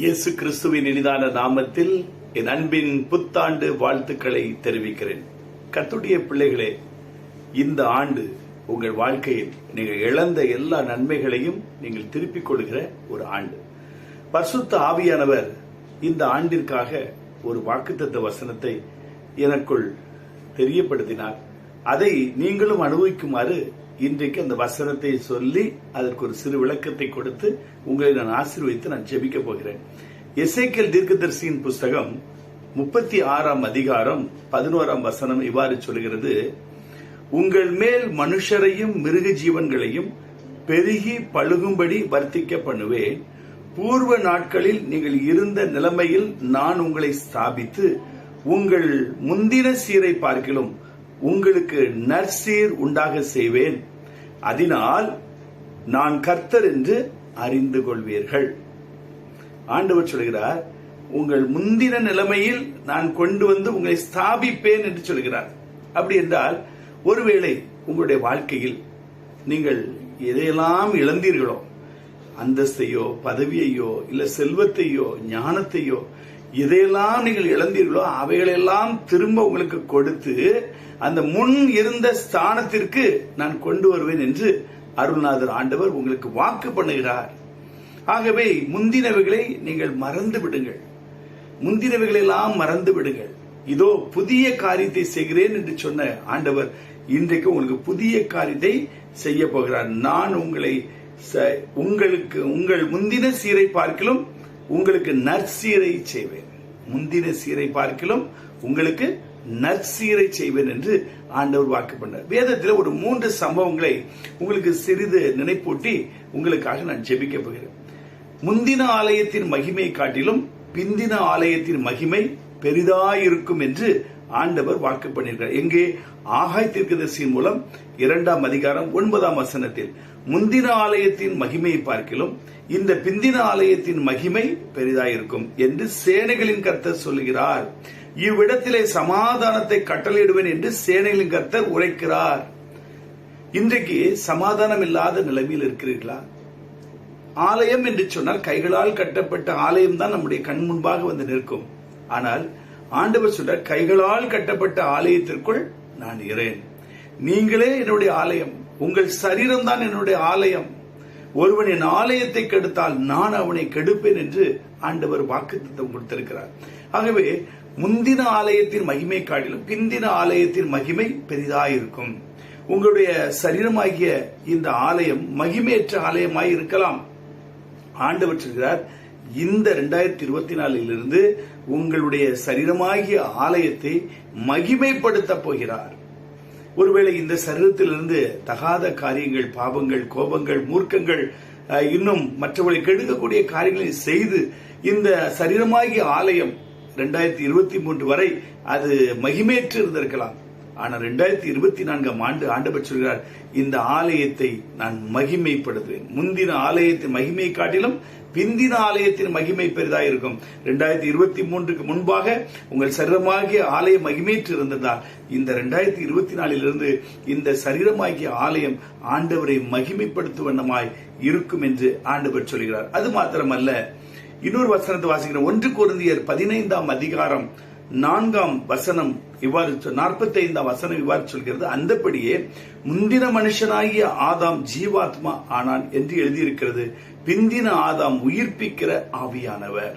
இயேசு கிறிஸ்துவின் இனிதான நாமத்தில் என் அன்பின் புத்தாண்டு வாழ்த்துக்களை தெரிவிக்கிறேன். கத்துடைய பிள்ளைகளே இந்த ஆண்டு உங்கள் வாழ்க்கையில் நீங்கள் இழந்த எல்லா நன்மைகளையும் நீங்கள் திருப்பிக் கொள்கிற ஒரு ஆண்டு. பர்சுத்த ஆவியானவர் இந்த ஆண்டிற்காக ஒரு வாக்குத்தத்த வசனத்தை எனக்குள் தெரியப்படுத்தினார். அதை நீங்களும் அனுபவிக்குமாறு இன்றைக்கு அந்த வசனத்தை சொல்லி அதற்கு ஒரு சிறு விளக்கத்தை கொடுத்து உங்களை நான் ஆசீர்வதித்து நான் ஜெபிக்க போகிறேன். எசேக்கியல் தீர்க்கதரிசியின் புஸ்தகம் முப்பத்தி ஆறாம் அதிகாரம் பதினோராம் வசனம் இவ்வாறு சொல்கிறது உங்கள் மேல் மனுஷரையும் மிருக ஜீவன்களையும் பெருகி பழுகும்படி வர்த்திக்க பண்ணுவேன். பூர்வ நாட்களில் நீங்கள் இருந்த நிலைமையில் நான் உங்களை ஸ்தாபித்து உங்கள் முந்தின சீரை பார்க்கிலும் உங்களுக்கு நற்சீர் உண்டாக செய்வேன். அதனால் நான் கர்த்தர் என்று அறிந்து கொள்வீர்கள். ஆண்டவர் சொல்கிறார் உங்கள் முந்தின நிலைமையில் நான் கொண்டு வந்து உங்களை ஸ்தாபிப்பேன் என்று சொல்கிறார். அப்படி என்றால் ஒருவேளை உங்களுடைய வாழ்க்கையில் நீங்கள் எதையெல்லாம் இழந்தீர்களோ அந்தஸ்தையோ பதவியையோ இல்ல செல்வத்தையோ ஞானத்தையோ எதையெல்லாம் நீங்கள் இழந்தீர்களோ அவைகளெல்லாம் திரும்ப உங்களுக்கு கொடுத்து அந்த முன் இருந்த ஸ்தானத்திற்கு நான் கொண்டு வருவேன் என்று அருள்நாதர் ஆண்டவர் உங்களுக்கு வாக்கு பண்ணுகிறார். ஆகவே முந்தினவைகளை நீங்கள் மறந்து விடுங்கள். முந்தினவைகளெல்லாம் மறந்து விடுங்கள். இதோ புதிய காரியத்தை செய்கிறேன் என்று சொன்ன ஆண்டவர் இன்றைக்கு உங்களுக்கு புதிய காரியத்தை செய்ய போகிறார். நான் உங்களை ச- உங்களுக்கு உங்கள் முந்தின சீரை பார்க்கிலும் உங்களுக்கு நற்சீரை செய்வேன். முந்தின சீரை பார்க்கிலும் உங்களுக்கு நற்சீரை செய்வேன் என்று ஆண்டவர் வாக்கு பண்ணார். வேதத்தில் ஒரு மூன்று சம்பவங்களை உங்களுக்கு சிறிது நினைப்பூட்டி உங்களுக்காக நான் ஜெபிக்க போகிறேன். முந்தின ஆலயத்தின் மகிமை காட்டிலும் பிந்தின ஆலயத்தின் மகிமை பெரிதாயிருக்கும் என்று ஆண்டவர் வாக்கு பண்ணியிருக்கிறார். எங்கே? ஆகாய் தீர்க்கதர்சியின் மூலம் இரண்டாம் அதிகாரம் ஒன்பதாம் வசனத்தில். முந்தின ஆலயத்தின் மகிமையை பார்க்கிலும் இந்த பிந்தின ஆலயத்தின் மகிமை பெரிதாயிருக்கும் என்று சேனைகளின் கர்த்தர் சொல்லுகிறார். இவ்விடத்திலே சமாதானத்தை கட்டளையிடுவேன் என்று சேனைகளின் கர்த்தர் உரைக்கிறார். இன்றைக்கு சமாதானம் இல்லாத நிலைமையில் இருக்கிறீர்களா? ஆலயம் என்று சொன்னால் கைகளால் கட்டப்பட்ட ஆலயம் தான் நம்முடைய கண் முன்பாக வந்து நிற்கும். ஆனால் ஆண்டவர் சொல்ற கைகளால் கட்டப்பட்ட ஆலயத்திற்குள் நான் இரேன் நீங்களே என்னுடைய ஆலயம். உங்கள் சரீரம் தான் என்னுடைய ஆலயம். ஒருவன் என் ஆலயத்தை கெடுத்தால் நான் அவனை கெடுப்பேன் என்று ஆண்டவர் வாக்குத்தம் கொடுத்திருக்கிறார். ஆகவே முந்தின ஆலயத்தின் மகிமை காட்டிலும் பிந்தின ஆலயத்தின் மகிமை பெரிதாயிருக்கும். உங்களுடைய சரீரமாகிய இந்த ஆலயம் மகிமையற்ற ஆலயமாய் இருக்கலாம். ஆண்டவர் சொல்கிறார் இந்த ரெண்டாயிரத்தி இருபத்தி நாலிலிருந்து உங்களுடைய சரீரமாகிய ஆலயத்தை மகிமைப்படுத்தப் போகிறார். ஒருவேளை இந்த சரீரத்திலிருந்து தகாத காரியங்கள் பாவங்கள் கோபங்கள் மூர்க்கங்கள் இன்னும் மற்றவர்களை கெடுக்கக்கூடிய காரியங்களை செய்து இந்த சரீரமாகிய ஆலயம் ரெண்டாயிரத்தி இருபத்தி மூன்று வரை அது மகிமேற்று இருந்திருக்கலாம் ஆனால் ரெண்டாயிரத்தி இருபத்தி நான்காம் ஆண்டு ஆண்டவர் சொல்கிறார் இந்த ஆலயத்தை நான் மகிமைப்படுத்துவேன். முந்தின ஆலயத்தின் மகிமை காட்டிலும் பிந்தின ஆலயத்தின் மகிமை பெரிதாக இருக்கும். ரெண்டாயிரத்தி இருபத்தி மூன்றுக்கு முன்பாக உங்கள் சரீரமாகிய ஆலயம் மகிமேற்று இருந்ததால் இந்த ரெண்டாயிரத்தி இருபத்தி நாலிலிருந்து இந்த சரீரமாகிய ஆலயம் ஆண்டவரை மகிமைப்படுத்தும் வண்ணமாய் இருக்கும் என்று ஆண்டவர் சொல்கிறார். அது மாத்திரமல்ல இன்னொரு வசனத்தை வாசிக்கிறோம். ஒன்று குருந்தியர் பதினைந்தாம் அதிகாரம் நான்காம் வசனம் இவ்வாறு நாற்பத்தி ஐந்தாம் வசனம் இவ்வாறு சொல்கிறது அந்தபடியே முந்தின மனுஷனாகிய ஆதாம் ஜீவாத்மா ஆனான் என்று எழுதியிருக்கிறது. பிந்தின ஆதாம் உயிர்ப்பிக்கிற ஆவியானவர்.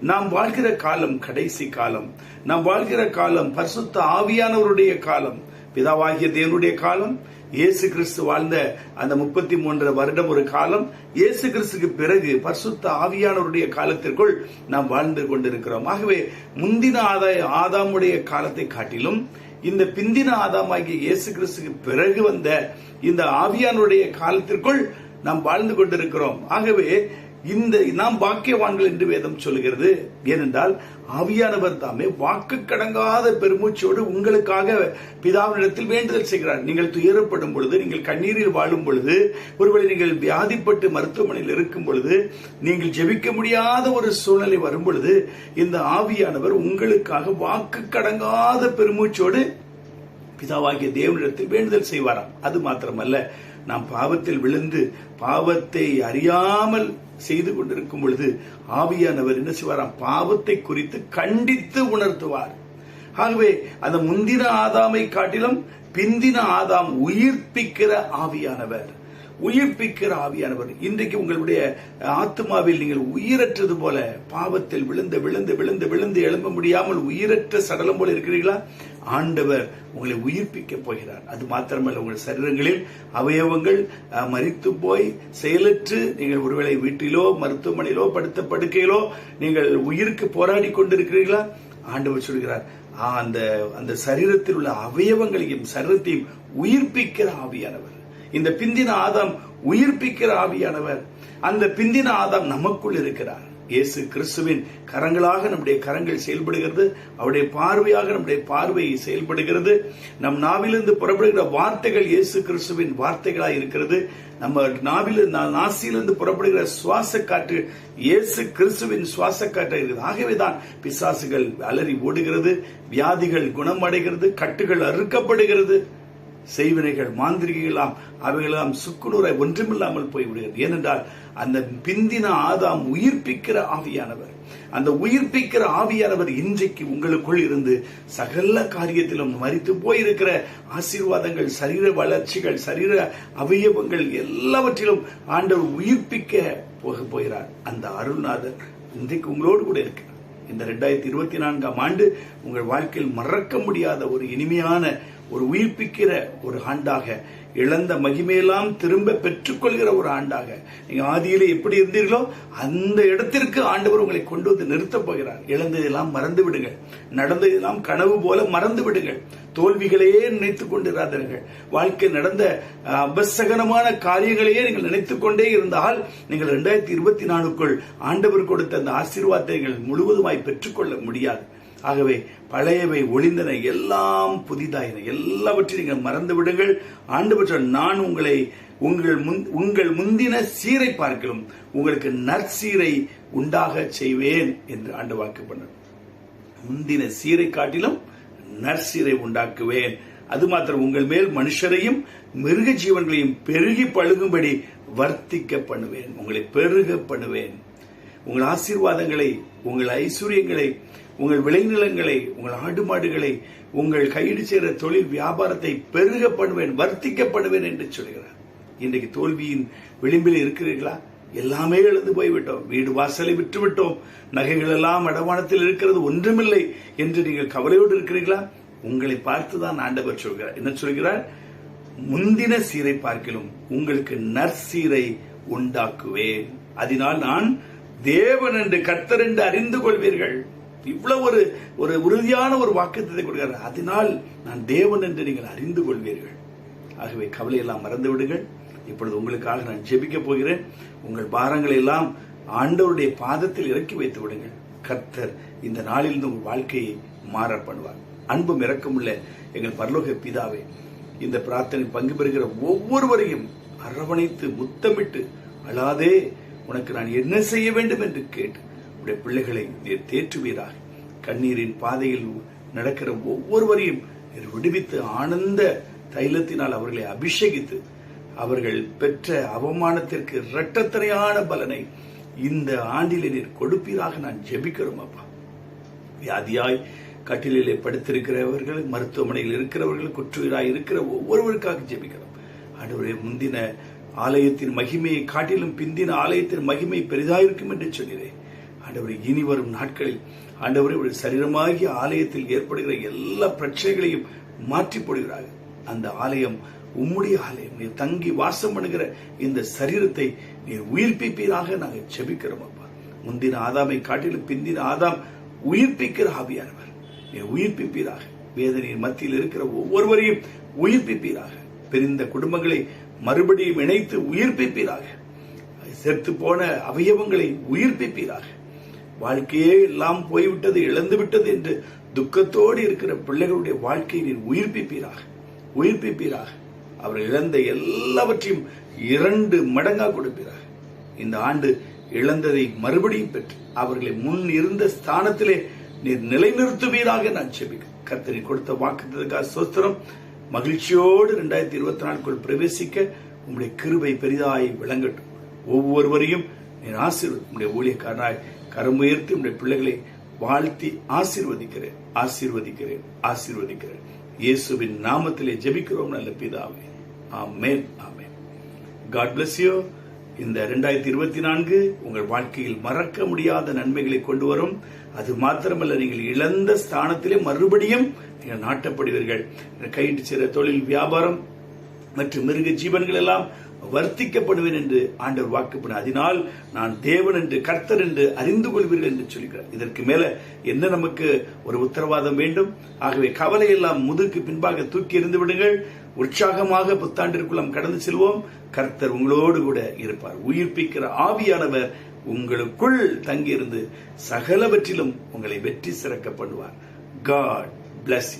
நாம் வாழ்கிற காலம் கடைசி காலம். நாம் வாழ்கிற காலம் பரிசுத்த ஆவியானவருடைய காலம். பிதாவாகிய தேவனுடைய காலம் இயேசு கிறிஸ்து வாழ்ந்த அந்த முப்பத்தி மூன்று வருடம் ஒரு காலம் இயேசு கிறிஸ்துக்கு பிறகு பரிசுத்த ஆவியானவருடைய காலத்திற்குள் நாம் வாழ்ந்து கொண்டிருக்கிறோம். ஆகவே முந்தின ஆதாய ஆதாமுடைய காலத்தை காட்டிலும் இந்த பிந்தின ஆதாமாகிய இயேசு கிறிஸ்துக்கு பிறகு வந்த இந்த ஆவியானுடைய காலத்திற்குள் நாம் வாழ்ந்து கொண்டிருக்கிறோம். ஆகவே இந்த நாம் பாக்கியவான்கள் என்று வேதம் சொல்லுகிறது. ஏனென்றால் ஆவியானவர் தாமே வாக்கு கடங்காத பெருமூச்சோடு உங்களுக்காக பிதாவினிடத்தில் வேண்டுதல் செய்கிறார். நீங்கள் துயரப்படும் பொழுது நீங்கள் கண்ணீரில் வாழும் பொழுது ஒருவேளை நீங்கள் வியாதிப்பட்டு மருத்துவமனையில் இருக்கும் பொழுது நீங்கள் ஜெபிக்க முடியாத ஒரு சூழ்நிலை வரும் பொழுது இந்த ஆவியானவர் உங்களுக்காக வாக்கு கடங்காத பெருமூச்சோடு பிதாவாகிய தேவனிடத்தில் வேண்டுதல் செய்வாராம். அது மாத்திரமல்ல. நாம் பாவத்தில் விழுந்து பாவத்தை அறியாமல் செய்து கொண்டிருக்கும் பொழுது ஆவியானவர் என்ன செய்வாராம் பாவத்தை குறித்து கண்டித்து உணர்த்துவார். ஆகவே அந்த முந்தின ஆதாமை காட்டிலும் பிந்தின ஆதாம் உயிர்ப்பிக்கிற ஆவியானவர். உயிர்ப்பிக்கிற ஆவியானவர். இன்றைக்கு உங்களுடைய ஆத்மாவில் நீங்கள் உயிரற்றது போல பாவத்தில் விழுந்து விழுந்து விழுந்து விழுந்து எழும்ப முடியாமல் உயிரற்ற சடலம் போல இருக்கிறீர்களா? ஆண்டவர் உங்களை உயிர்ப்பிக்க போகிறார். அது மாத்திரமல்ல உங்கள் சரீரங்களில் அவயவங்கள் மறித்து போய் செயலற்று நீங்கள் ஒருவேளை வீட்டிலோ மருத்துவமனையிலோ படுத்த படுக்கையிலோ நீங்கள் உயிருக்கு போராடி கொண்டிருக்கிறீர்களா? ஆண்டவர் சொல்கிறார் அந்த அந்த சரீரத்தில் உள்ள அவயவங்களையும் சரீரத்தையும் உயிர்ப்பிக்கிற ஆவியானவர். இந்த பிந்தின ஆதாம் உயிர்ப்பிக்கிற ஆவியானவர். அந்த பிந்தின ஆதாம் நமக்குள் இருக்கிறார். இயேசு கிறிஸ்துவின் கரங்களாக நம்முடைய கரங்கள் செயல்படுகிறது. அவருடைய பார்வையாக நம்முடைய பார்வை செயல்படுகிறது. நம் நாவிலிருந்து புறப்படுகிற வார்த்தைகள் இயேசு கிறிஸ்துவின் வார்த்தைகளாக இருக்கிறது. நம்ம நாவில் நாசியிலிருந்து புறப்படுகிற சுவாச காற்று இயேசு கிறிஸ்துவின் சுவாச காற்று இருக்குது. ஆகவேதான் பிசாசுகள் அலறி ஓடுகிறது வியாதிகள் குணமடைகிறது கட்டுகள் அறுக்கப்படுகிறது. செய்வினைகள் மாந்திரிகளாம் அவைகளாம் சுக்குநூரை ஒன்றுமில்லாமல் போய்விடுகிறது. ஏனென்றால் அந்த பிந்தின ஆதாம் உயிர்ப்பிக்கிற ஆவியானவர். அந்த உயிர்ப்பிக்கிற ஆவியானவர் இன்றைக்கு உங்களுக்குள் இருந்து சகல காரியத்திலும் மறித்து போயிருக்கிற ஆசீர்வாதங்கள் சரீர வளர்ச்சிகள் சரீர அவயவங்கள் எல்லாவற்றிலும் ஆண்டவர் உயிர்ப்பிக்க போக போகிறார். அந்த அருள்நாதர் இன்றைக்கு உங்களோடு கூட இருக்கு இந்த ரெண்டாயிரத்தி இருபத்தி நான்காம் ஆண்டு உங்கள் வாழ்க்கையில் மறக்க முடியாத ஒரு இனிமையான ஒரு உயிர்ப்பிக்கிற ஒரு ஆண்டாக இழந்த மகிமையெல்லாம் திரும்ப பெற்றுக்கொள்கிற ஒரு ஆண்டாக. நீங்க ஆதியில எப்படி இருந்தீர்களோ அந்த இடத்திற்கு ஆண்டவர் உங்களை கொண்டு வந்து நிறுத்தப் போகிறார். இழந்ததெல்லாம் மறந்து விடுங்கள். நடந்ததெல்லாம் கனவு போல மறந்து விடுங்கள். தோல்விகளையே நினைத்துக் கொண்டிராதீர்கள் வாழ்க்கை நடந்த அபசகனமான காரியங்களையே நீங்கள் நினைத்துக் கொண்டே இருந்தால் நீங்கள் இரண்டாயிரத்தி இருபத்தி நாலுக்குள் ஆண்டவர் கொடுத்த அந்த ஆசீர்வாதத்தை நீங்கள் முழுவதுமாய் பெற்றுக்கொள்ள முடியாது. ஆகவே பழையவை ஒளிந்தன எல்லாம் புதிதாயின. எல்லாவற்றையும் நீங்கள் மறந்து விடுங்கள். ஆண்டவர் நான் உங்களை உங்கள் முன் உங்கள் முந்தின சீரை பார்க்கலாம் உங்களுக்கு நற்சீரை உண்டாக செய்வேன் என்று ஆண்டு வாக்கு பண்ணார். முந்தின சீரை காட்டிலும் நற்சீரை உண்டாக்குவேன். அது மாத்திரம் உங்கள் மேல் மனுஷரையும் மிருக ஜீவன்களையும் பெருகி பழுகும்படி வர்த்திக்க பண்ணுவேன். உங்களை பெருக பண்ணுவேன். உங்கள் ஆசீர்வாதங்களை உங்கள் ஐஸ்வர்யங்களை உங்கள் விளைநிலங்களை உங்கள் ஆடு மாடுகளை உங்கள் கையிடு செய்கிற தொழில் வியாபாரத்தை பெருக பண்ணுவேன் வர்த்திக்க பண்ணுவேன் என்று சொல்கிறார். இன்றைக்கு தோல்வியின் விளிம்பில் இருக்கிறீர்களா? எல்லாமே எழுந்து போய்விட்டோம். வீடு வாசலை விட்டுவிட்டோம். நகைகள் எல்லாம் அடமானத்தில் இருக்கிறது ஒன்றுமில்லை என்று நீங்கள் கவலையோடு இருக்கிறீர்களா? உங்களை பார்த்துதான் ஆண்டவர் சொல்கிறார். என்ன சொல்கிறார்? முந்தின சீரை பார்க்கிலும் உங்களுக்கு நற்சீரை உண்டாக்குவேன். அதனால் நான் தேவன் என்று கர்த்தர் என்று அறிந்து கொள்வீர்கள். இவ்வளவு ஒரு ஒரு உறுதியான ஒரு வாக்குத்தத்தை கொடுக்கிறார். அதனால் நான் தேவன் என்று நீங்கள் அறிந்து கொள்வீர்கள். ஆகவே கவலையெல்லாம் மறந்து விடுங்கள். இப்பொழுது உங்களுக்காக நான் ஜெபிக்க போகிறேன். உங்கள் பாரங்களை எல்லாம் ஆண்டவருடைய பாதத்தில் இறக்கி வைத்து விடுங்கள். கர்த்தர் இந்த நாளிலிருந்து உங்கள் வாழ்க்கையை மாற பண்ணுவார். அன்பும் இரக்கமுள்ள எங்கள் பரலோக பிதாவே இந்த பிரார்த்தனை பங்கு பெறுகிற ஒவ்வொருவரையும் அரவணைத்து முத்தமிட்டு அழாதே உனக்கு நான் என்ன செய்ய வேண்டும் என்று கேட்டு உடைய பிள்ளைகளை நீர் தேற்றுவீராக. கண்ணீரின் பாதையில் நடக்கிற ஒவ்வொருவரையும் விடுவித்து ஆனந்த தைலத்தினால் அவர்களை அபிஷேகித்து அவர்கள் பெற்ற அவமானத்திற்கு இரட்டத்தரையான பலனை இந்த ஆண்டிலே நீர் கொடுப்பீராக நான் ஜெபிக்கிறோம் அப்பா. வியாதியாய் கட்டிலே படுத்திருக்கிறவர்கள் மருத்துவமனையில் இருக்கிறவர்கள் குற்றுயிராய் இருக்கிற ஒவ்வொருவருக்காக ஜெபிக்கிறோம். ஆண்டவரே முந்தின ஆலயத்தின் மகிமையை காட்டிலும் பிந்தின ஆலயத்தின் மகிமை பெரிதாயிருக்கும் என்று சொல்கிறேன். ஆண்டவரை இனி வரும் நாட்களில் ஆண்டவரை ஒரு சரீரமாகிய ஆலயத்தில் ஏற்படுகிற எல்லா பிரச்சனைகளையும் மாற்றி போடுகிறார்கள். அந்த ஆலயம் உம்முடைய ஆலயம் நீர் தங்கி வாசம் பண்ணுகிற இந்த சரீரத்தை நீர் உயிர்ப்பிப்பீராக நாங்கள் செபிக்கிறோம் அப்பா. முந்தின ஆதாமை காட்டிலும் பிந்தின ஆதாம் உயிர்ப்பிக்கிற ஆவியானவர். நீர் உயிர்ப்பிப்பீராக. வேதனையின் மத்தியில் இருக்கிற ஒவ்வொருவரையும் உயிர்ப்பிப்பீராக. பிரிந்த குடும்பங்களை மறுபடியும் இணைத்து உயிர்ப்பிப்பீராக. செத்து போன அவயவங்களை உயிர்ப்பிப்பீராக. வாழ்க்கையே எல்லாம் போய்விட்டது இழந்து விட்டது என்று துக்கத்தோடு இருக்கிற பிள்ளைகளுடைய வாழ்க்கையை நீர் உயிர்ப்பிப்பீராக. உயிர்ப்பிப்பீராக. அவர் இழந்த எல்லாவற்றையும் இரண்டு மடங்கா கொடுப்பீராக இந்த ஆண்டு இழந்ததை மறுபடியும் பெற்று அவர்களை முன் இருந்த ஸ்தானத்திலே நீர் நிலைநிறுத்துவீராக நான் செபிக்க கர்த்தரி கொடுத்த வாக்குத்ததுக்காக சோஸ்திரம் மகிழ்ச்சியோடு இரண்டாயிரத்தி இருபத்தி நாலுக்குள் பிரவேசிக்க உங்களுடைய கிருபை பெரிதாய் விளங்கட்டும். ஒவ்வொருவரையும் நீர் ஆசீர்வதி உங்களுடைய ஊழியக்காரனாய் கரமுயர்த்தி உங்களுடைய பிள்ளைகளை வாழ்த்தி ஆசீர்வதிக்கிறேன். ஆசீர்வதிக்கிறேன். ஆசீர்வதிக்கிறேன். இயேசுவின் நாமத்திலே ஜெபிக்கிறோம் நல்ல பிதாவே. ஆமேன் ஆமேன். காட் பிளஸ் யூ இந்த ரெண்டாயிரத்தி இருபத்தி நான்கு உங்கள் வாழ்க்கையில் மறக்க முடியாத நன்மைகளை கொண்டு வரும். அது மாத்திரமல்ல நீங்கள் இழந்த ஸ்தானத்திலே மறுபடியும் நீங்கள் நாட்டப்படுவீர்கள். கையிட்டு செய்கிற தொழில் வியாபாரம் மற்றும் மிருக ஜீவன்கள் எல்லாம் வர்த்திக்கப்படுவேன் என்று ஆண்டவர் வாக்குப்பட. அதனால் நான் தேவன் என்று கர்த்தர் என்று அறிந்து கொள்வீர்கள் என்று சொல்கிறார். இதற்கு மேல என்ன நமக்கு ஒரு உத்தரவாதம் வேண்டும்? ஆகவே கவலை எல்லாம் முதுக்கு பின்பாக தூக்கி இருந்து விடுங்கள். உற்சாகமாக புத்தாண்டிற்குள்ளாம் கடந்து செல்வோம். கர்த்தர் உங்களோடு கூட இருப்பார். உயிர்ப்பிக்கிற ஆவியானவர் உங்களுக்குள் தங்கியிருந்து சகலவற்றிலும் உங்களை வெற்றி சிறக்க பண்ணுவார். God plus